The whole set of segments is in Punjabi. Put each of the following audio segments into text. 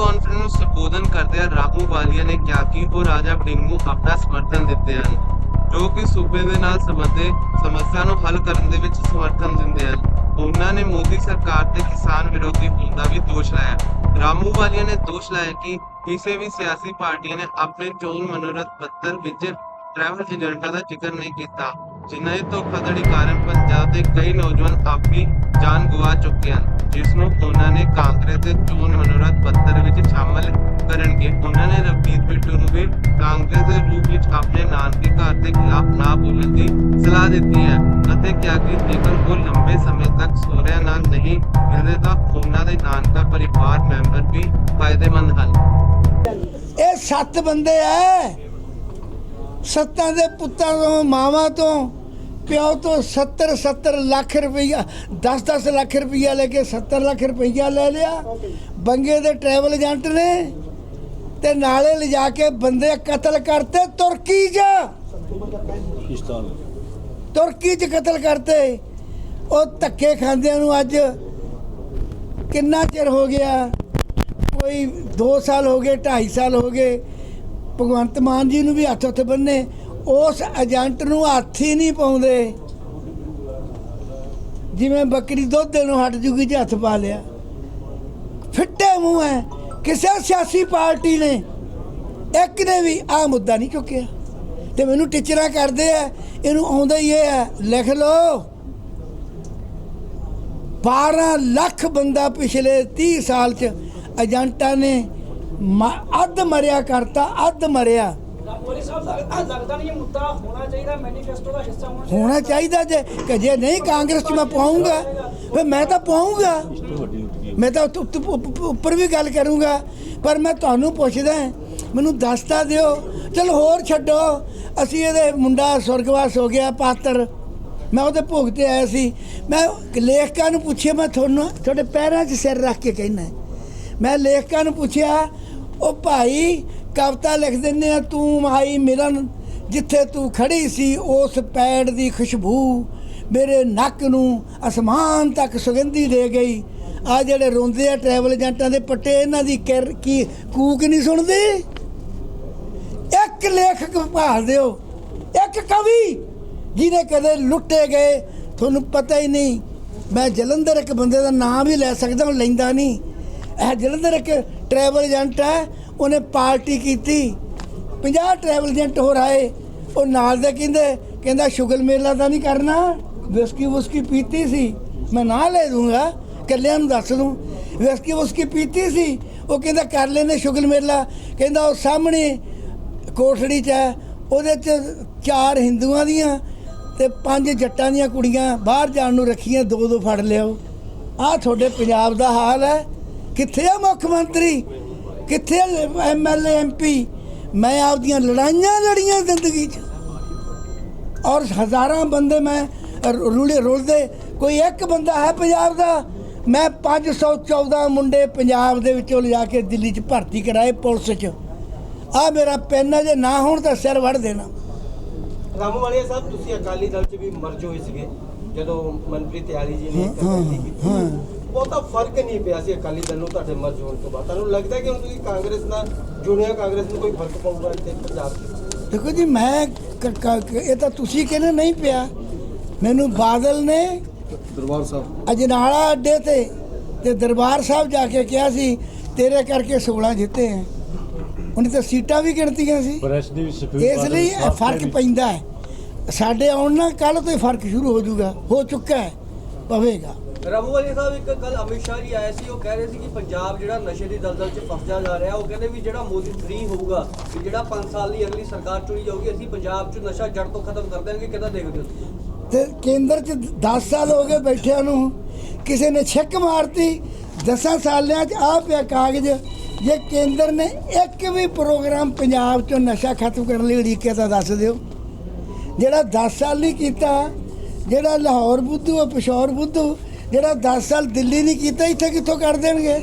ਕਾਨਫਰੰਸ ਨੂੰ ਸੰਬੋਧਨ ਕਰਦਿਆਂ ਰਾਹੂ ਵਾਲੀਆ ਨੇ ਕਿਹਾ ਕਿ ਉਹ ਰਾਜਾ ਵੜਿੰਗ ਨੂੰ ਆਪਣਾ ਸਮਰਥਨ ਦਿੱਤੇ ਹਨ, ਜੋ ਕਿ ਸੂਬੇ ਦੇ ਨਾਲ ਸੰਬੰਧਿਤ ਸਮੱਸਿਆ ਨੂੰ ਹੱਲ ਕਰਨ ਦੇ ਵਿੱਚ ਸਮਰਥਨ ਦਿੰਦੇ ਹਨ। ਉਹਨਾਂ ਨੇ ਮੋਦੀ ਸਰਕਾਰ ਤੇ ਕਿਸਾਨ ਵਿਰੋਧੀ ਹੋਣ ਦਾ ਵੀ ਦੋਸ਼ ਲਾਇਆ। ਰਾਮੂ ਵਾਲੀਆ ਨੇ ਦੋਸ਼ ਲਾਇਆ ਕਿ ਕਿਸੇ ਵੀ ਸਿਆਸੀ ਪਾਰਟੀ ਨੇ ਆਪਣੇ ਚੋਣ ਮਨੋਰਥ ਪੱਤਰ ਵਿੱਚ ਟਰੈਵਲ ਏਜੰਟਾਂ ਦਾ ਜ਼ਿਕਰ ਨਹੀਂ ਕੀਤਾ ਜਿਨ੍ਹਾਂ ਦੇ ਧੋਖਾਧੜੀ ਕਾਰਨ ਪੰਜਾਬ ਦੇ ਕਈ ਨੌਜਵਾਨ ਆਪਣੀ ਜਾਨ ਗਵਾ ਚੁੱਕੇ ਹਨ। ਜਿਸ ਨੂੰ ਉਹਨਾਂ ਨੇ ਕਾਂਗਰਸ ਦੇ ਚੋਣ ਮਨੋਰਥ ਪੱਤਰ ਵਿੱਚ ਸ਼ਾਮਲ ਕਰਨਗੇ। ਉਹਨਾਂ ਨੇ ਰਵਨੀਤ ਬਿੱਟੂ ਨੂੰ ਵੀ ਕਾਂਗਰਸ ਦੇ ਰੂਪ ਵਿੱਚ ਆਪਣੇ ਨਾਨਕੇ ਘਰ ਦੇ ਖਿਲਾਫ ਨਾ ਬੋਲਣ ਦੀ ਸਲਾਹ ਦਿੱਤੀ ਹੈ ਅਤੇ ਕਿਹਾ ਕਿ ਜੇਕਰ ਉਹ ਲੰਬੇ ਸਮੇਂ ਤੱਕ ਸਹੁਰਿਆਂ ਨਾਲ ਨਹੀਂ ਮਿਲਦੇ ਤਾਂ ਉਹਨਾਂ ਦੇ ਨਾਨਕਾ ਪਰਿਵਾਰ ਮੈਂਬਰ ਵੀ ਫਾਇਦੇਮੰਦ ਹਨ। ਇਹ ਸੱਤ ਬੰਦੇ ਐ। ਸੱਤਾਂ ਦੇ ਪੁੱਤਾਂ ਤੋਂ, ਮਾਵਾਂ ਤੋਂ ਪਿਓ ਤੋਂ 70 70 ਲੱਖ ਰੁਪਈਆ 10 10 ਲੱਖ ਰੁਪਈਆ ਲੈ ਕੇ 70 ਲੱਖ ਰੁਪਈਆ ਲੈ ਲਿਆ। ਬੰਗੇ ਦੇ ਟਰੈਵਲ ਏਜੰਟ ਨੇ ਤੇ ਨਾਲੇ ਲਿਜਾ ਕੇ ਬੰਦੇ ਕਤਲ ਕਰਤੇ ਤੁਰਕੀ 'ਚ। ਤੁਰਕੀ 'ਚ ਕਤਲ ਕਰਤੇ। ਉਹ ਧੱਕੇ ਖਾਂਦਿਆਂ ਨੂੰ ਅੱਜ ਕਿੰਨਾ ਚਿਰ ਹੋ ਗਿਆ? ਕੋਈ 2 ਸਾਲ ਹੋ ਗਏ 2.5 ਸਾਲ ਹੋ ਗਏ। ਭਗਵੰਤ ਮਾਨ ਜੀ ਨੂੰ ਵੀ ਹੱਥ ਉੱਤੇ ਬੰਨੇ ਉਸ ਏਜੰਟ ਨੂੰ ਹੱਥ ਹੀ ਨਹੀਂ ਪਾਉਂਦੇ। ਜਿਵੇਂ ਬੱਕਰੀ ਦੁੱਧ ਦੇਣੋਂ ਹਟ ਜੂਗੀ ਜੇ ਹੱਥ ਪਾ ਲਿਆ। ਫਿੱਟੇ ਮੂੰਹ ਹੈ ਕਿਸੇ ਸਿਆਸੀ ਪਾਰਟੀ ਨੇ ਇੱਕ ਨੇ ਵੀ ਆ ਮੁੱਦਾ ਨਹੀਂ ਚੁੱਕਿਆ। ਤੇ ਮੈਨੂੰ ਟੀਚਰਾਂ ਕਰਦੇ ਆ ਇਹਨੂੰ ਆਉਂਦਾ ਹੀ ਇਹ ਹੈ ਲਿਖ ਲਓ। 12 ਲੱਖ ਬੰਦਾ ਪਿਛਲੇ 30 ਸਾਲ ਚ ਏਜੰਟਾਂ ਨੇ ਮ- ਅੱਧ ਮਰਿਆ ਕਰਤਾ, ਅੱਧ ਮਰਿਆ। ਮੋਦੀ ਸਾਹਿਬ ਲੱਗਦਾ ਲੱਗਦਾ ਨਹੀਂ ਇਹ ਮੁੱਦਾ ਹੋਣਾ ਚਾਹੀਦਾ ਮੈਨੀਫੈਸਟੋ ਦਾ ਹਿੱਸਾ ਹੋਣਾ ਚਾਹੀਦਾ ਹੋਣਾ ਚਾਹੀਦਾ। ਜੇ ਕਿ ਜੇ ਨਹੀਂ ਕਾਂਗਰਸ ਚ ਮੈਂ ਪਾਉਂਗਾ ਫਿਰ ਮੈਂ ਤਾਂ ਪਾਉਂਗਾ। ਮੈਂ ਤਾਂ ਉੱਪਰ ਵੀ ਗੱਲ ਕਰੂੰਗਾ। ਪਰ ਮੈਂ ਤੁਹਾਨੂੰ ਪੁੱਛਦਾ ਮੈਨੂੰ ਦੱਸਤਾ ਦਿਓ। ਚਲ ਹੋਰ ਛੱਡੋ। ਅਸੀਂ ਇਹਦੇ ਮੁੰਡਾ ਸੁਰਗਵਾਸ ਹੋ ਗਿਆ ਪਾਤਰ। ਮੈਂ ਉਹਦੇ ਭੋਗ ਤੇ ਆਇਆ ਸੀ। ਮੈਂ ਲੇਖਕਾਂ ਨੂੰ ਪੁੱਛਿਆ ਮੈਂ ਤੁਹਾਨੂੰ ਤੁਹਾਡੇ ਪੈਰਾਂ 'ਚ ਸਿਰ ਰੱਖ ਕੇ ਕਹਿਣਾ ਮੈਂ ਲੇਖਕਾਂ ਨੂੰ ਪੁੱਛਿਆ ਉਹ ਭਾਈ ਕਵਿਤਾ ਲਿਖ ਦਿੰਦੇ ਆ, ਤੂੰ ਮਾਈ ਮਿਲਨ, ਜਿੱਥੇ ਤੂੰ ਖੜੀ ਸੀ, ਉਸ ਪੈੜ ਦੀ ਖੁਸ਼ਬੂ ਮੇਰੇ ਨੱਕ ਨੂੰ ਅਸਮਾਨ ਤੱਕ ਸੁਗੰਧੀ ਦੇ ਗਈ। ਆ ਜਿਹੜੇ ਰੋਂਦੇ ਆ ਟਰੈਵਲ ਏਜੰਟਾਂ ਦੇ ਪੱਟੇ, ਇਹਨਾਂ ਦੀ ਕਿਰ- ਕੀ ਕੂਕ ਨਹੀਂ ਸੁਣਦੇ? ਇੱਕ ਲੇਖਕ ਭਾਲ ਦਿਓ, ਇੱਕ ਕਵੀ ਜਿਹਨੇ ਕਦੇ ਲੁੱਟੇ ਗਏ, ਤੁਹਾਨੂੰ ਪਤਾ ਹੀ ਨਹੀਂ। ਮੈਂ ਜਲੰਧਰ ਇੱਕ ਬੰਦੇ ਦਾ ਨਾਮ ਵੀ ਲੈ ਸਕਦਾ ਹਾਂ ਲੈਂਦਾ ਨਹੀਂ। ਇਹ ਜਲੰਧਰ ਇੱਕ ਟਰੈਵਲ ਏਜੰਟ ਹੈ, ਉਹਨੇ ਪਾਰਟੀ ਕੀਤੀ। 50 ਟਰੈਵਲ ਏਜੰਟ ਹੋਰ ਆਏ, ਉਹ ਨਾਲ ਦੇ ਕਹਿੰਦੇ, ਕਹਿੰਦਾ ਸ਼ੁਗਲ ਮੇਲਾ ਤਾਂ ਨਹੀਂ ਕਰਨਾ। ਵਿਸਕੀ ਵੁਸਕੀ ਪੀਤੀ ਸੀ, ਮੈਂ ਨਾ ਲੈ ਦੂੰਗਾ ਕੱਲਿਆਂ ਨੂੰ ਦੱਸ ਦੂੰ। ਵਿਸਕੀ ਵੁਸਕੀ ਪੀਤੀ ਸੀ, ਉਹ ਕਹਿੰਦਾ ਕਰ ਲੈਨੇ ਸ਼ੁਗਲ ਮੇਲਾ। ਕਹਿੰਦਾ ਉਹ ਸਾਹਮਣੇ ਕੋਠੜੀ 'ਚ ਹੈ, ਉਹਦੇ 'ਚ ਚਾਰ ਹਿੰਦੂਆਂ ਦੀਆਂ ਤੇ ਪੰਜ ਜੱਟਾਂ ਦੀਆਂ ਕੁੜੀਆਂ ਬਾਹਰ ਜਾਣ ਨੂੰ ਰੱਖੀਆਂ, ਦੋ ਦੋ ਫੜ ਲਿਓ ਆਹ ਤੁਹਾਡੇ ਪੰਜਾਬ ਦਾ ਹਾਲ ਹੈ। ਕਿੱਥੇ ਆ ਮੁੱਖ ਮੰਤਰੀ? ਕਿੱਥੇ ਐਮਐਲਏ ਐਮਪੀ ਮੈਂ ਆਪਦੀਆਂ ਲੜਾਈਆਂ ਲੜੀਆਂ ਜ਼ਿੰਦਗੀ 'ਚ। ਔਰ ਹਜ਼ਾਰਾਂ ਬੰਦੇ ਮੈਂ ਰੁਲੇ ਰੁਲਦੇ ਕੋਈ ਇੱਕ ਬੰਦਾ ਹੈ ਪੰਜਾਬ ਦਾ? ਮੈਂ 514 ਮੁੰਡੇ ਪੰਜਾਬ ਦੇ ਵਿੱਚੋਂ ਲਿਜਾ ਕੇ ਦਿੱਲੀ 'ਚ ਭਰਤੀ ਕਰਾਏ ਪੁਲਿਸ 'ਚ। ਆ ਮੇਰਾ ਪੈਨ ਜੇ ਨਾ ਹੋਣ ਤਾਂ ਸਿਰ ਵੜ ਦੇਣਾ। ਰਾਮੂ ਵਾਲੀਆ ਸਾਹਿਬ ਤੁਸੀਂ ਅਕਾਲੀ ਦਲ 'ਚ ਵੀ ਮਰਜ ਹੋਏ ਸੀਗੇ ਜਦੋਂ ਮਨਪ੍ਰੀਤ ਯਾਲੀ ਜੀ ਨੇ ਕੀਤੀ। ਬਹੁਤਾ ਫ਼ਰਕ ਨਹੀਂ ਪਿਆ ਸੀ ਅਕਾਲੀ ਦਲ ਨੂੰ ਤੁਹਾਡੇ ਮਰਜ ਹੋਣ ਤੋਂ ਬਾਅਦ। ਤੁਹਾਨੂੰ ਲੱਗਦਾ ਕਿ ਹੁਣ ਤੁਸੀਂ ਕਾਂਗਰਸ ਨਾਲ ਜੁੜਿਆ ਕਾਂਗਰਸ ਨੂੰ ਕੋਈ ਫ਼ਰਕ ਪਊਗਾ ਇੱਥੇ ਪੰਜਾਬ 'ਚ? ਦੇਖੋ ਜੀ ਮੈਂ ਇਹ ਤਾਂ ਤੁਸੀਂ ਕਹਿੰਦੇ ਨਹੀਂ ਪਿਆ। ਮੈਨੂੰ ਬਾਦਲ ਨੇ ਦਰਬਾਰ ਸਾਹਿਬ। ਅਜਨਾਲਾ ਅੱਡੇ ਤੇ ਤੇ ਦਰਬਾਰ ਸਾਹਿਬ ਜਾ ਕੇ ਕਿਹਾ ਸੀ ਤੇਰੇ ਕਰਕੇ 16 ਜਿੱਤੇ ਹੈ ਉਹਨੇ ਤਾਂ ਸੀਟਾਂ ਵੀ ਗਿਣਤੀਆਂ ਸੀ। ਇਸ ਲਈ ਇਹ ਫ਼ਰਕ ਪੈਂਦਾ ਹੈ। ਸਾਡੇ ਆਉਣ ਨਾਲ ਕੱਲ ਤੋਂ ਹੀ ਫ਼ਰਕ ਸ਼ੁਰੂ ਹੋ ਜਾਊਗਾ ਹੋ ਚੁੱਕਾ ਹੈ। ਪਵੇਗਾ। ਰਾਮੂ ਸਾਹਿਬ ਇੱਕ ਕੱਲ ਅਮਿਤ ਸ਼ਾਹ ਜੀ ਆਏ ਸੀ ਉਹ ਕਹਿ ਰਹੇ ਸੀ ਕਿ ਪੰਜਾਬ ਜਿਹੜਾ ਨਸ਼ੇ ਦੀ ਦਲਦਲ 'ਚ ਫਸਦਾ ਜਾ ਰਿਹਾ ਉਹ ਕਹਿੰਦੇ ਵੀ ਜਿਹੜਾ ਮੋਦੀ ਫ੍ਰੀ ਹੋਊਗਾ ਕਿ ਜਿਹੜਾ 5 ਸਾਲ ਦੀ ਅਗਲੀ ਸਰਕਾਰ ਚੁਣੀ ਜਾਊਗੀ ਅਸੀਂ ਪੰਜਾਬ 'ਚ ਨਸ਼ਾ ਜੜ ਤੋਂ ਖਤਮ ਕਰ ਦੇਣਗੇ ਕਿੱਦਾਂ ਦੇਖਦੇ ਹੋ ਤੇ ਕੇਂਦਰ 'ਚ 10 ਸਾਲ ਹੋ ਗਏ ਬੈਠਿਆਂ ਨੂੰ ਕਿਸੇ ਨੇ ਛਿੱਕ ਮਾਰਤੀ 10 ਸਾਲਿਆਂ 'ਚ ਆ ਪਿਆ ਕਾਗਜ਼ ਜੇ ਕੇਂਦਰ ਨੇ ਇੱਕ ਵੀ ਪ੍ਰੋਗਰਾਮ ਪੰਜਾਬ 'ਚੋਂ ਨਸ਼ਾ ਖਤਮ ਕਰਨ ਲਈ ਉਡੀਕਿਆ ਤਾਂ ਦੱਸ ਦਿਓ ਜਿਹੜਾ 10 ਸਾਲ ਨਹੀਂ ਕੀਤਾ ਜਿਹੜਾ ਲਾਹੌਰ ਬੁੱਧੂ ਆ ਪਿਸ਼ੌਰ ਬੁੱਧੂ ਜਿਹੜਾ 10 ਸਾਲ ਦਿੱਲੀ ਨਹੀਂ ਕੀਤਾ ਇੱਥੇ ਕਿੱਥੋਂ ਕਰ ਦੇਣਗੇ?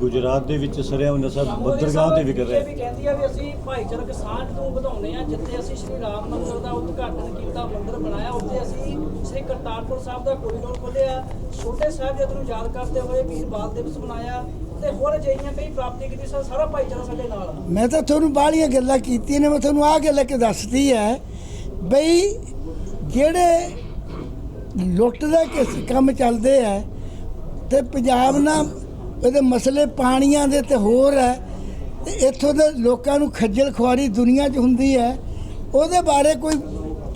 ਗੁਜਰਾਤ ਦੇ ਵਿੱਚ ਸਰਿਆ ਨਸ਼ਾ ਬੱਦਰਗਾਹ ਤੇ ਵਿਕ ਰਿਹਾ। ਇਹ ਵੀ ਕਹਿੰਦੀ ਆ ਵੀ ਅਸੀਂ ਭਾਈਚਾਰਕ ਸਾਂਝ ਨੂੰ ਵਧਾਉਂਦੇ ਆ ਜਿੱਥੇ ਅਸੀਂ ਸ਼੍ਰੀ ਰਾਮ ਮੰਦਿਰ ਦਾ ਉਦਘਾਟਨ ਕੀਤਾ ਮੰਦਿਰ ਬਣਾਇਆ ਉੱਥੇ ਅਸੀਂ ਸ਼੍ਰੀ ਕਰਤਾਰਪੁਰ ਸਾਹਿਬ ਦਾ ਕੋਰੀਡੋਰ ਖੋਲ੍ਹਿਆ। ਛੋਟੇ ਸਾਹਿਬਜ਼ਾਦੇ ਨੂੰ ਯਾਦ ਕਰਦੇ ਹੋਏ ਵੀਰ ਬਾਲ ਦਿਵਸ ਮਨਾਇਆ ਤੇ ਹੋਰ ਅਜਿਹੀਆਂ ਕਈ ਪ੍ਰਾਪਤੀ ਕੀਤੀ ਸਰ ਸਾਰਾ ਭਾਈਚਾਰਾ ਸਾਡੇ ਨਾਲ ਆ। ਮੈਂ ਤਾਂ ਤੁਹਾਨੂੰ ਬਾਹਲੀਆਂ ਗੱਲਾਂ ਕੀਤੀਆਂ ਨੇ ਮੈਂ ਤੁਹਾਨੂੰ ਆਹ ਗੱਲ ਇੱਕ ਦੱਸਦੀ ਹੈ ਬਈ ਜਿਹੜੇ ਲੁੱਟ ਦਾ ਕਿਸ ਕੰਮ ਚੱਲਦੇ ਆ ਤੇ ਪੰਜਾਬ ਨਾਲ ਇਹਦੇ ਮਸਲੇ ਪਾਣੀਆਂ ਦੇ ਤੇ ਹੋਰ ਹੈ ਤੇ ਇੱਥੋਂ ਦੇ ਲੋਕਾਂ ਨੂੰ ਖੱਜਲ ਖੁਆਰੀ ਦੁਨੀਆ 'ਚ ਹੁੰਦੀ ਹੈ। ਉਹਦੇ ਬਾਰੇ ਕੋਈ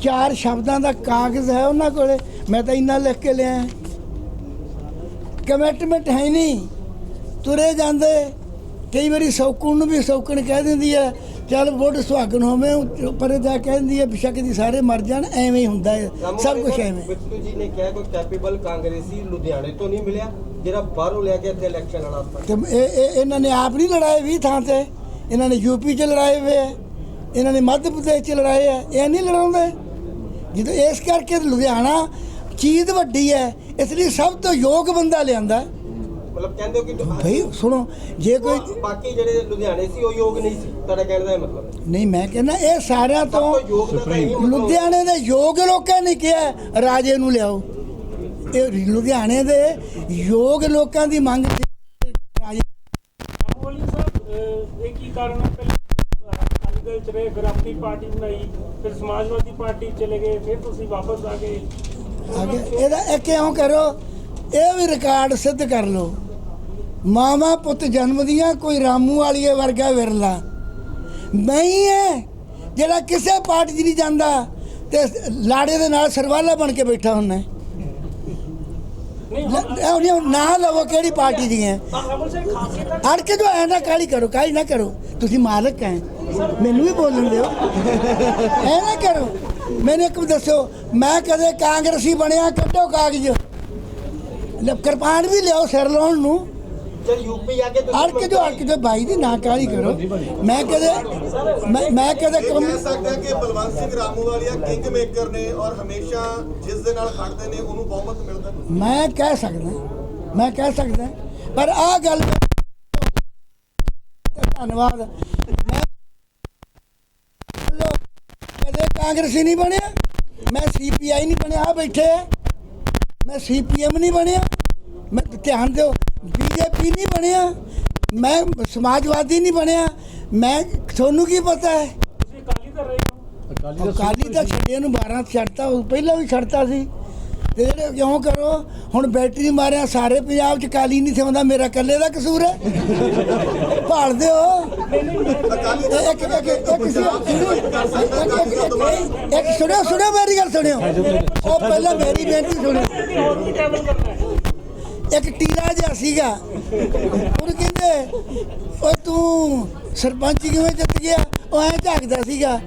ਚਾਰ ਸ਼ਬਦਾਂ ਦਾ ਕਾਗਜ਼ ਹੈ ਉਹਨਾਂ ਕੋਲੇ। ਮੈਂ ਤਾਂ ਇੰਨਾ ਲਿਖ ਕੇ ਲਿਆ। ਕਮਿਟਮੈਂਟ ਹੈ ਨਹੀਂ। ਤੁਰੇ ਜਾਂਦੇ। ਕਈ ਵਾਰੀ ਸੌਕਣ ਨੂੰ ਵੀ ਸੌਕਣ ਕਹਿ ਦਿੰਦੀ ਹੈ। ਚੱਲ ਵੋਟ ਸੁਹਾਗਣ ਹੋਵੇ ਪਰੇ ਜਾ ਕਹਿੰਦੀ ਹੈ ਬਿਸ਼ੱਕ ਦੀ ਸਾਰੇ ਮਰ ਜਾਣ ਐਵੇਂ ਹੀ ਹੁੰਦਾ ਹੈ। ਸਭ ਕੁਝ ਐਵੇਂ। ਬਿੱਟੂ ਜੀ ਨੇ ਕਿਹਾ ਕੋਈ ਕੈਪੇਬਲ ਕਾਂਗਰਸੀ ਲੁਧਿਆਣੇ ਤੋਂ ਨਹੀਂ ਮਿਲਿਆ ਜਿਹੜਾ ਬਾਹਰੋਂ ਲਿਆ ਕੇ ਇੱਥੇ ਇਲੈਕਸ਼ਨ ਲੜਾ ਆਪਾਂ ਤੇ ਇਹ ਇਹ- ਇਹਨਾਂ ਨੇ ਆਪ ਨਹੀਂ ਲੜਾਏ 20 ਥਾਂ ਤੇ। ਇਹਨਾਂ ਨੇ ਯੂਪੀ 'ਚ ਲੜਾਏ ਹੋਏ ਹੈ ਇਹਨਾਂ ਨੇ ਮੱਧ ਪ੍ਰਦੇਸ਼ 'ਚ ਲੜਾਏ ਹੈ ਇਹ ਨਹੀਂ ਲੜਾਉਂਦੇ। ਜਦੋਂ ਇਸ ਕਰਕੇ ਲੁਧਿਆਣਾ ਚੀਜ਼ ਵੱਡੀ ਹੈ ਇਸ ਲਈ ਸਭ ਤੋਂ ਯੋਗ ਬੰਦਾ ਲਿਆਂਦਾ। ਮਤਲਬ ਕਹਿੰਦੇ ਹੋ ਕਿ ਭਈ ਸੁਣੋ ਜੇ ਕੋਈ ਬਾਕੀ ਜਿਹੜੇ ਲੁਧਿਆਣੇ ਸੀ ਉਹ ਯੋਗ ਨਹੀਂ ਸੀ। ਤੁਹਾਡਾ ਕਹਿਣ ਦਾ ਇਹ ਮਤਲਬ ਹੈ। ਨਹੀਂ ਮੈਂ ਕਹਿੰਦਾ ਇਹ ਸਾਰਿਆਂ ਤੋਂ ਲੁਧਿਆਣੇ ਦੇ ਯੋਗ ਲੋਕਾਂ ਨੇ ਕਿਹਾ ਰਾਜੇ ਨੂੰ ਲਿਆਓ। ਇਹ ਲੁਧਿਆਣੇ ਦੇ ਯੋਗ ਲੋਕਾਂ ਦੀ ਮੰਗ ਸੀ। ਰਾਜੇ ਰਾਮੋਲੀ ਸਾਹਿਬ ਅਹ, ਇਹ ਕੀ ਕਾਰਨ ਹੈ? ਪਹਿਲਾਂ ਅਕਾਲੀ ਦਲ ਚ ਰਹੇ ਫਿਰ ਆਪਣੀ ਪਾਰਟੀ ਬਣਾਈ ਫਿਰ ਸਮਾਜਵਾਦੀ ਪਾਰਟੀ ਚ ਚਲੇ ਗਏ ਫਿਰ ਤੁਸੀਂ ਵਾਪਸ ਆ ਗਏ। ਅੱਗੇ ਇਹਦਾ ਇਹ ਕਿਉਂ ਕਰੋ? ਇਹ ਵੀ ਰਿਕਾਰਡ ਸਿੱਧ ਕਰ ਲਓ। ਮਾਵਾ ਪੁੱਤ ਜਨਮ ਦੀਆਂ ਕੋਈ ਰਾਮੂ ਵਾਲੀਏ ਵਰਗਾ ਵਿਰਲਾ। ਮੈਂ ਹੀ। ਹੈ ਜਿਹੜਾ ਕਿਸੇ ਪਾਰਟੀ 'ਚ ਨਹੀਂ ਜਾਂਦਾ ਤੇ ਲਾੜੇ ਦੇ ਨਾਲ ਸਰਵਾਲਾ ਬਣ ਕੇ ਬੈਠਾ ਹੁੰਦਾ ਨਹੀਂ ਇਹ ਨਾ ਲਵੋ ਕਿਹੜੀ ਪਾਰਟੀ ਖਾਸੀਅਤ ਤਾਂ ਅੜ ਕੇ ਜੋ ਐ ਨਾ ਕਾਲੀ ਕਰੋ ਕਾਲੀ ਨਾ ਕਰੋ। ਤੁਸੀਂ ਮਾਲਕ ਹੈ ਮੈਨੂੰ ਵੀ ਬੋਲਣ ਦਿਓ। ਐ ਨਾ ਕਰੋ। ਮੈਨੂੰ ਇੱਕ ਦੱਸੋ ਮੈਂ ਕਦੇ ਕਾਂਗਰਸੀ ਬਣਿਆ ਕੱਢੋ ਕਾਗਜ਼। ਕਿਰਪਾਨ ਵੀ ਲਿਆਓ ਸਿਰ ਲਾਉਣ ਨੂੰ। ਜਦ ਯੂਪੀ ਆ ਕੇ ਅੜ ਕੇ ਜੋ ਅੜ ਕੇ ਜੋ ਭਾਈ ਦੀ ਨਾ ਕਾਲੀ ਕਰੋ। ਮੈਂ ਕਦੇ ਮੈਂ ਮੈਂ ਕਦੇ ਕੰਮ ਕਹਿ ਸਕਦੇ ਕਿ ਬਲਵੰਤ ਸਿੰਘ ਰਾਮੂਵਾਲੀਆ ਕਿੰਗ ਮੇਕਰ ਨੇ ਔਰ ਹਮੇਸ਼ਾ ਜਿਸ ਦੇ ਨਾਲ ਖੜਦੇ ਨੇ ਉਹਨੂੰ ਬਹੁਮਤ ਮਿਲਦਾ। ਮੈਂ ਕਹਿ ਸਕਦਾ ਮੈਂ ਕਹਿ ਸਕਦਾ ਪਰ ਆਹ ਗੱਲ ਧੰਨਵਾਦ। ਮੈਂ ਕਦੇ ਕਾਂਗਰਸੀ ਨਹੀਂ ਬਣਿਆ। ਮੈਂ ਸੀਪੀਆਈ ਨਹੀਂ ਬਣਿਆ। ਆ ਬੈਠੇ ਆ। ਮੈਂ ਸੀਪੀਐਮ ਨਹੀਂ ਬਣਿਆ। ਮੈਂ ਧਿਆਨ ਦਿਓ। ਬੀਜੇਪੀ ਨਹੀਂ ਬਣਿਆ ਮੈਂ ਸਮਾਜਵਾਦੀ ਨਹੀਂ ਬਣਿਆ ਮੈਂ ਤੁਹਾਨੂੰ ਕੀ ਪਤਾ ਹੈ ਤੁਸੀਂ ਅਕਾਲੀ ਦਲ ਰਹੇ ਹੋ ਅਕਾਲੀ ਦਲ ਅਕਾਲੀ ਤਾਂ ਛੱਡਿਆ ਨੂੰ 12 ਛੱਡਤਾ ਉਹ ਪਹਿਲਾਂ ਵੀ ਛੱਡਤਾ ਸੀ ਤੇ ਜਿਹੜੇ ਕਿਉਂ ਕਰੋ ਹੁਣ ਬੈਟਰੀ ਮਾਰਿਆ ਸਾਰੇ ਪੰਜਾਬ ਚ ਕਾਲੀ ਨਹੀਂ ਥਿਆਉਂਦਾ ਮੇਰਾ ਇਕੱਲੇ ਦਾ ਕਸੂਰ ਹੈ ਭਾਲ ਦਿਓ ਇਹ ਇੱਕ ਇੱਕ ਇੱਕ ਇੱਕ- ਇੱਕ ਸੁਣਿਓ ਸੁਣਿਓ ਮੇਰੀ ਗੱਲ ਸੁਣਿਓ ਉਹ ਪਹਿਲਾਂ ਮੇਰੀ ਬੇਨਤੀ ਸੁਣਿਓ ਇੱਕ ਟੀਲਾ ਜਿਹਾ ਸੀਗਾ। ਉਹਨੂੰ ਕਹਿੰਦੇ, ਓਏ ਤੂੰ ਸਰਪੰਚ ਕਿਵੇਂ ਜਿੱਤ ਗਿਆ? ਉਹ ਐਂ ਝਾਕਦਾ ਸੀਗਾ।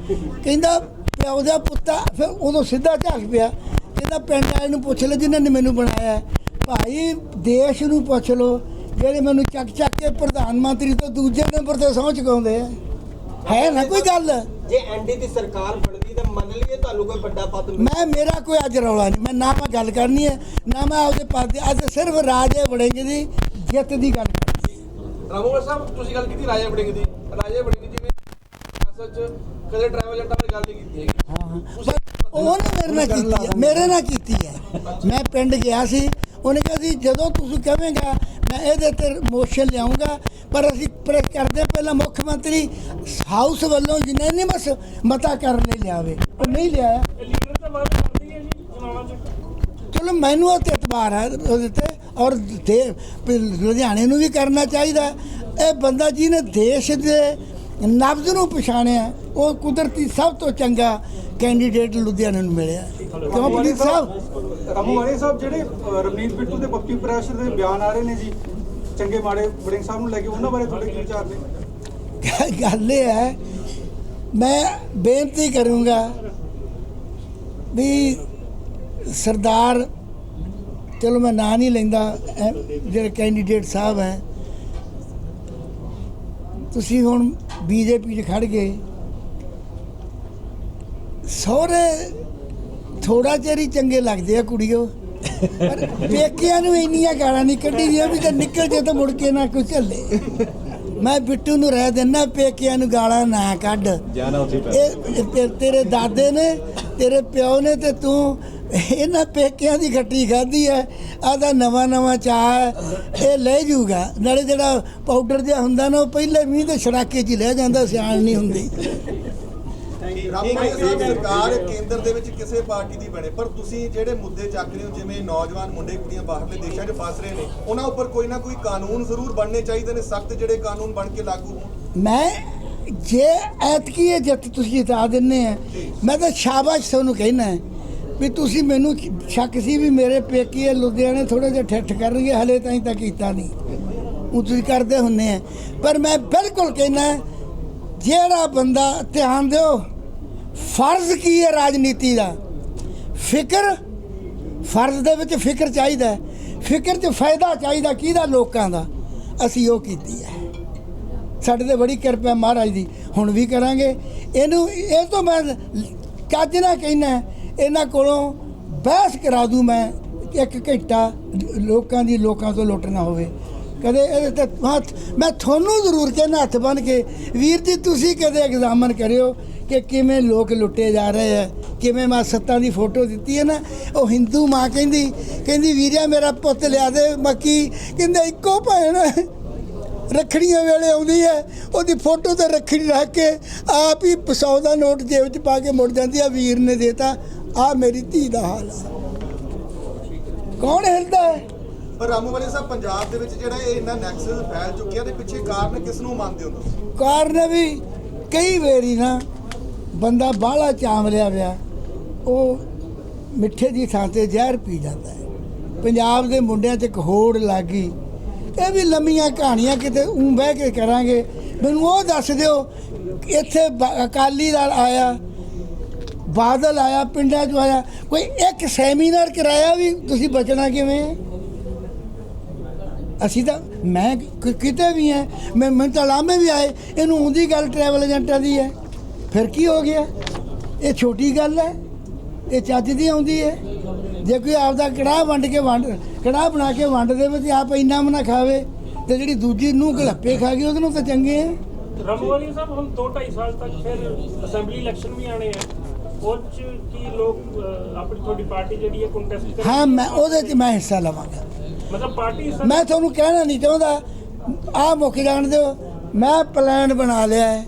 ਕਹਿੰਦਾ, ਪਿਓ ਦਾ ਪੁੱਤਾ ਫਿਰ ਉਦੋਂ ਸਿੱਧਾ ਝਾਕ ਪਿਆ। ਕਹਿੰਦਾ, ਪਿੰਡ ਵਾਲੇ ਨੂੰ ਪੁੱਛ ਲਓ ਜਿਨ੍ਹਾਂ ਨੇ ਮੈਨੂੰ ਬਣਾਇਆ ਭਾਈ, ਦੇਸ਼ ਨੂੰ ਪੁੱਛ ਲਓ। ਜਿਹੜੇ ਮੈਨੂੰ ਚੱਕ ਚੱਕ ਕੇ ਪ੍ਰਧਾਨ ਮੰਤਰੀ ਤੋਂ ਦੂਜੇ ਨੰਬਰ ਤੇ ਸਹੁੰ ਚੁਕਾਉਂਦੇ ਆ। ਹੈ ਨਾ ਕੋਈ ਗੱਲ? ਜੇ ਐਨਡੀ ਦੀ ਸਰਕਾਰ ਬਣਦੀ ਤਾਂ ਮੰਨ ਲਈਏ ਤੁਹਾਨੂੰ ਕੋਈ ਵੱਡਾ ਪਦ ਮੈਂ ਮੇਰਾ ਕੋਈ ਅੱਜ ਰੌਲਾ ਨਹੀਂ ਮੈਂ ਨਾ ਮੈਂ ਗੱਲ ਕਰਨੀ ਹੈ ਨਾ ਮੈਂ ਆਪਦੇ ਪਦ ਦੀ ਅੱਜ ਸਿਰਫ ਰਾਜੇ ਵੜਿੰਗ ਦੀ ਜਿੱਤ ਦੀ ਗੱਲ ਰਾਮੋਗਰ ਸਾਹਿਬ ਤੁਸੀਂ ਗੱਲ ਕੀਤੀ ਰਾਜੇ ਵੜਿੰਗ ਦੀ। ਰਾਜੇ ਵੜਿੰਗ ਜੀ ਨੇ ਅਸਲ ਚ ਕਦੇ ਟਰੈਵਲ ਏਜੰਟਾਂ ਬਾਰੇ ਗੱਲ ਨਹੀਂ ਕੀਤੀ ਹੈਗੀ। ਹਾਂ ਉਹਨੇ ਮੇਰੇ ਨਾਲ ਕੀਤੀ ਹੈ ਮੇਰੇ ਨਾਲ ਕੀਤੀ ਹੈ। ਮੈਂ ਪਿੰਡ ਗਿਆ ਸੀ ਉਹਨੇ ਕਿਹਾ ਸੀ ਜਦੋਂ ਤੁਸੀਂ ਕਹੇਂਗਾ ਮੈਂ ਇਹਦੇ ਤੇ ਮੋਸ਼ਨ ਲਿਆਉਂਗਾ ਪਰ ਅਸੀਂ ਪਰ ਕਰਦੇ ਪਹਿਲਾਂ ਮੁੱਖ ਮੰਤਰੀ ਹਾਊਸ ਵੱਲੋਂ ਯੂਨੈਨਿਮਸ ਮਤਾ ਕਰਨ ਲਈ ਲਿਆਵੇ ਉਹ ਨਹੀਂ ਲਿਆਇਆ ਲੀਡਰ ਤਾਂ ਵਾਅਦਾ ਕਰਦੀ ਹੈ ਜੀ ਚੁਣਾਵਾਂ ਚ ਚਲੋ ਮੈਨੂੰ ਉਹ ਤੇ ਇਤਬਾਰ ਹੈ ਉਹਦੇ ਤੇ ਔਰ ਦੇ ਲੁਧਿਆਣੇ ਨੂੰ ਵੀ ਕਰਨਾ ਚਾਹੀਦਾ ਇਹ ਬੰਦਾ ਜਿਹਨੇ ਦੇਸ਼ ਦੇ ਨਬਜ਼ ਨੂੰ ਪਛਾਣਿਆ ਉਹ ਕੁਦਰਤੀ ਸਭ ਤੋਂ ਚੰਗਾ ਕੈਂਡੀਡੇਟ ਲੁਧਿਆਣੇ ਨੂੰ ਮਿਲਿਆ। ਕਿਉਂ ਪੁਨੀਤ ਸਾਹਿਬ। ਰਾਮੂਵਾਲੀਆ ਸਾਹਿਬ ਜਿਹੜੇ ਅ, ਰਵਨੀਤ ਬਿੱਟੂ ਤੇ ਪੱਪੀ ਪ੍ਰੈਸ਼ਰ ਦੇ ਬਿਆਨ ਆ ਰਹੇ ਨੇ ਜੀ ਚੰਗੇ ਮਾੜੇ ਵੜਿੰਗ ਸਾਹਿਬ ਨੂੰ ਲੈ ਕੇ ਉਹਨਾਂ ਬਾਰੇ ਤੁਹਾਡੇ ਕੀ ਵਿਚਾਰ ਨੇ? ਗੱਲ ਇਹ ਹੈ, ਮੈਂ ਬੇਨਤੀ ਕਰੂੰਗਾ ਵੀ ਸਰਦਾਰ, ਚਲੋ ਮੈਂ ਨਾਂ ਨਹੀਂ ਲੈਂਦਾ ਜਿਹੜੇ ਕੈਂਡੀਡੇਟ ਸਾਹਿਬ ਹੈ, ਤੁਸੀਂ ਹੁਣ ਬੀਜੇਪੀ 'ਚ ਖੜ ਗਏ, ਸਹੁਰੇ ਥੋੜਾ ਚਿਰ ਹੀ ਚੰਗੇ ਲੱਗਦੇ ਆ ਕੁੜੀਓ। ਪਰ ਪੇਕਿਆਂ ਨੂੰ ਇੰਨੀਆਂ ਗਾਲਾਂ ਨਹੀਂ ਕੱਢੀ ਦੀਆਂ ਵੀ ਤੇ ਨਿਕਲ ਜੇ ਤਾਂ ਮੁੜ ਕੇ ਨਾ ਕੁਝ ਚੱਲੇ। ਮੈਂ ਬਿੱਟੂ ਨੂੰ ਰਹਿ ਦਿੰਦਾ ਪੇਕਿਆਂ ਨੂੰ ਗਾਲਾਂ ਨਾ ਕੱਢ। ਜਾਣਾ ਉੱਥੇ ਪੈ ਇਹ ਤੇ- ਤੇਰੇ ਦਾਦੇ ਨੇ ਤੇਰੇ ਪਿਓ ਨੇ ਤੇ ਤੂੰ ਇਹਨਾਂ ਪੇਕਿਆਂ ਦੀ ਖੱਟੀ ਖਾਧੀ ਹੈ ਆਦਾ ਨਵਾਂ ਨਵਾਂ ਚਾਹ ਹੈ ਇਹ ਲੈ ਜੂਗਾ। ਨਾਲੇ ਜਿਹੜਾ ਪਾਊਡਰ ਜਿਹਾ ਹੁੰਦਾ ਨਾ ਉਹ ਪਹਿਲੇ ਮੀਂਹ ਦੇ ਛੜਾਕੇ 'ਚ ਹੀ ਲੈ ਜਾਂਦਾ ਸਿਆਣ ਨਹੀਂ ਹੁੰਦੀ। ਸਰਕਾਰ ਕੇਂਦਰ ਦੇ ਵਿੱਚ ਕਿਸੇ ਪਾਰਟੀ ਦੀ ਬਣੇ ਪਰ ਤੁਸੀਂ ਜਿਹੜੇ ਮੁੱਦੇ ਚੱਕ ਰਹੇ ਹੋ ਜਿਵੇਂ ਨੌਜਵਾਨ ਮੁੰਡੇ ਕੁੜੀਆਂ ਬਾਹਰਲੇ ਦੇਸ਼ਾਂ 'ਚ ਫਸ ਰਹੇ ਨੇ ਉਹਨਾਂ ਉੱਪਰ ਕੋਈ ਨਾ ਕੋਈ ਕਾਨੂੰਨ ਜ਼ਰੂਰ ਬਣਨੇ ਚਾਹੀਦੇ ਨੇ ਸਖਤ ਜਿਹੜੇ ਕਾਨੂੰਨ ਬਣ ਕੇ ਲਾਗੂ ਹੋਣ। ਮੈਂ ਜੇ ਐਤਕੀ ਇਹ ਜਿੱਤ ਤੁਸੀਂ ਜਿਤਾ ਦਿੰਨੇ ਆ ਮੈਂ ਤਾਂ ਸ਼ਾਬਾਸ਼ ਤੁਹਾਨੂੰ ਕਹਿਣਾ ਹੈ ਵੀ ਤੁਸੀਂ ਮੈਨੂੰ ਸ਼ੱਕ ਸੀ ਵੀ ਮੇਰੇ ਪੇਕੀ ਲੁਧਿਆਣੇ ਥੋੜੇ ਜਿਹਾ ਠੱਠ ਕਰਨਗੇ ਹਲੇ ਤਾਈਂ ਤਾਂ ਕੀਤਾ ਨਹੀਂ। ਉਹ ਤੁਸੀਂ ਕਰਦੇ ਹੁੰਨੇ ਆ। ਪਰ ਮੈਂ ਬਿਲਕੁਲ ਕਹਿਣਾ ਜਿਹੜਾ ਬੰਦਾ ਧਿਆਨ ਦਿਓ ਫਰਜ਼ ਕੀ ਹੈ ਰਾਜਨੀਤੀ ਦਾ? ਫਿਕਰ? ਫਰਜ਼ ਦੇ ਵਿੱਚ ਫਿਕਰ ਚਾਹੀਦਾ ਹੈ। ਫਿਕਰ 'ਚ ਫਾਇਦਾ ਚਾਹੀਦਾ ਕਿਹਦਾ? ਲੋਕਾਂ ਦਾ। ਅਸੀਂ ਉਹ ਕੀਤੀ ਹੈ। ਸਾਡੇ ਤੇ ਬੜੀ ਕਿਰਪਾ ਮਹਾਰਾਜ ਦੀ। ਹੁਣ ਵੀ ਕਰਾਂਗੇ। ਇਹਨੂੰ, ਇਹ ਤੋਂ ਮੈਂ ਚੱਜ ਨਾ ਕਹਿਣਾ ਇਹਨਾਂ ਕੋਲੋਂ ਬਹਿਸ ਕਰਾ ਦੂੰ ਮੈਂ। ਇੱਕ ਘੰਟਾ ਲੋਕਾਂ ਦੀ ਲੋਕਾਂ ਤੋਂ ਲੁੱਟਣਾ ਹੋਵੇ। ਕਦੇ ਇਹਦੇ ਤੇ ਹੱਥ ਮੈਂ ਤੁਹਾਨੂੰ ਜ਼ਰੂਰ ਕਹਿਣਾ ਹੱਥ ਬਨ ਕੇ, ਵੀਰ ਜੀ, ਤੁਸੀਂ ਕਦੇ ਐਗਜ਼ਾਮਨ ਕਰਿਓ। ਕਿ ਕਿਵੇਂ ਲੋਕ ਲੁੱਟੇ ਜਾ ਰਹੇ ਆ ਕਿਵੇਂ ਮੈਂ ਸੱਤਾਂ ਦੀ ਫੋਟੋ ਦਿੱਤੀ ਹੈ ਨਾ ਉਹ ਹਿੰਦੂ ਮਾਂ ਕਹਿੰਦੀ ਕਹਿੰਦੀ ਵੀਰਿਆ ਮੇਰਾ ਪੁੱਤ ਲਿਆ ਦੇ ਮੱਕੀ ਕਹਿੰਦੇ ਇੱਕੋ ਭੈਣ ਹੈ। ਰੱਖੜੀਆਂ ਵੇਲੇ ਆਉਂਦੀ ਹੈ ਉਹਦੀ ਫੋਟੋ ਤੇ ਰੱਖੜੀ ਰੱਖ ਕੇ ਆਪ ਹੀ 100 ਦਾ ਨੋਟ ਜੇਬ 'ਚ ਪਾ ਕੇ ਮੁੜ ਜਾਂਦੀ ਆ ਵੀਰ ਨੇ ਦੇਤਾ ਆ ਮੇਰੀ ਧੀ ਦਾ ਹਾਲ ਹੈ ਕੌਣ ਹਿਲਦਾ ਹੈ? ਪਰ ਰਾਮੂਵਾਲੇ ਸਾਹਿਬ ਪੰਜਾਬ ਦੇ ਵਿੱਚ ਜਿਹੜਾ ਇਹ ਇੰਨਾ ਨੈਕਸਸ ਫੈਲ ਚੁੱਕਿਆ ਤੇ ਪਿੱਛੇ ਕਾਰਨ ਕਿਸ ਨੂੰ ਮੰਨਦੇ ਹੋ ਤੁਸੀਂ? ਕਾਰਨ ਵੀ ਕਈ ਵੇਰੀ ਨਾ ਬੰਦਾ ਬਾਹਲਾ ਚਾਮ ਪਿਆ, ਉਹ ਮਿੱਠੇ ਦੀ ਥਾਂ ਤੇ ਜ਼ਹਿਰ ਪੀ ਜਾਂਦਾ ਹੈ। ਪੰਜਾਬ ਦੇ ਮੁੰਡਿਆਂ 'ਚ ਇੱਕ ਹੋੜ ਲੱਗ ਇਹ ਵੀ ਲੰਮੀਆਂ ਕਹਾਣੀਆਂ ਕਿਤੇ ਉਂ ਬਹਿ ਕੇ ਕਰਾਂਗੇ। ਮੈਨੂੰ ਉਹ ਦੱਸ ਦਿਓ, ਇੱਥੇ ਬ- ਅਕਾਲੀ ਦਲ ਆਇਆ, ਬਾਦਲ ਆਇਆ, ਪਿੰਡਾਂ 'ਚ ਆਇਆ, ਕੋਈ ਇੱਕ ਸੈਮੀਨਾਰ ਕਰਾਇਆ ਵੀ ਤੁਸੀਂ ਬਚਣਾ ਕਿਵੇਂ? ਹੈ? ਅਸੀਂ ਤਾਂ, ਮੈਂ ਕਿ- ਕਿਤੇ ਵੀ ਐ ਮੈਂ, ਮੈਨੂੰ ਤਾਂ ਲਾਮੇ ਵੀ ਆਏ, ਇਹਨੂੰ ਉਹਦੀ ਗੱਲ ਟਰੈਵਲ ਏਜੰਟਾਂ ਦੀ ਹੈ। ਫਿਰ ਕੀ ਹੋ ਗਿਆ? ਇਹ ਛੋਟੀ ਗੱਲ ਹੈ। ਇਹ ਚੱਜ ਦੀ ਆਉਂਦੀ ਹੈ। ਜੇ ਕੋਈ ਆਪਦਾ ਕੜਾਹ ਵੰਡ ਕੇ ਵੰਡ ਕੜਾਹ ਬਣਾ ਕੇ ਵੰਡ ਦੇਵੇ ਤੇ ਆਪ ਇੰਨਾ ਮਨਾ ਖਾਵੇ ਤੇ ਜਿਹੜੀ ਦੂਜੀ ਨੂੰ ਗਲੱਪੇ ਖਾ ਗਈ ਉਹਦੇ ਨੂੰ ਤਾਂ ਚੰਗੇ ਆ ਰਮਵਾਲੀ ਸਾਹਿਬ ਹੁਣ 2 2.5 ਸਾਲ ਤੱਕ ਫਿਰ ਅਸੈਂਬਲੀ ਇਲੈਕਸ਼ਨ ਵੀ ਆਣੇ ਆ। ਉਹ 'ਚ ਕੀ ਲੋਕ ਅਹ, ਆਪਣੀ ਤੁਹਾਡੀ ਪਾਰਟੀ ਜਿਹੜੀ ਹੈ ਕੰਟੈਸਟ ਕਰ ਹਾਂ ਮੈਂ ਉਹਦੇ 'ਚ ਮੈਂ ਹਿੱਸਾ ਲਵਾਂਗਾ। ਮਤਲਬ ਪਾਰਟੀ ਮੈਂ ਤੁਹਾਨੂੰ ਕਹਿਣਾ ਨਹੀਂ ਚਾਹੁੰਦਾ। ਆ ਮੁੱਕ ਜਾਣ ਦਿਓ। ਮੈਂ ਪਲਾਨ ਬਣਾ ਲਿਆ ਹੈ।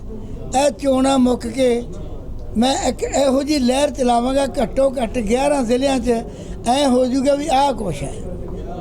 ਇਹ ਚੋਣਾਂ ਮੁੱਕ ਕੇ ਮੈਂ ਇੱਕ ਇਹੋ ਜੀ ਲਹਿਰ ਚਲਾਵਾਂਗਾ ਘੱਟੋ ਘੱਟ 11 ਜ਼ਿਲ੍ਹਿਆਂ 'ਚ ਐ ਹੋ ਜਾਊਗਾ ਵੀ ਆਹ ਕੁਛ ਹੈ।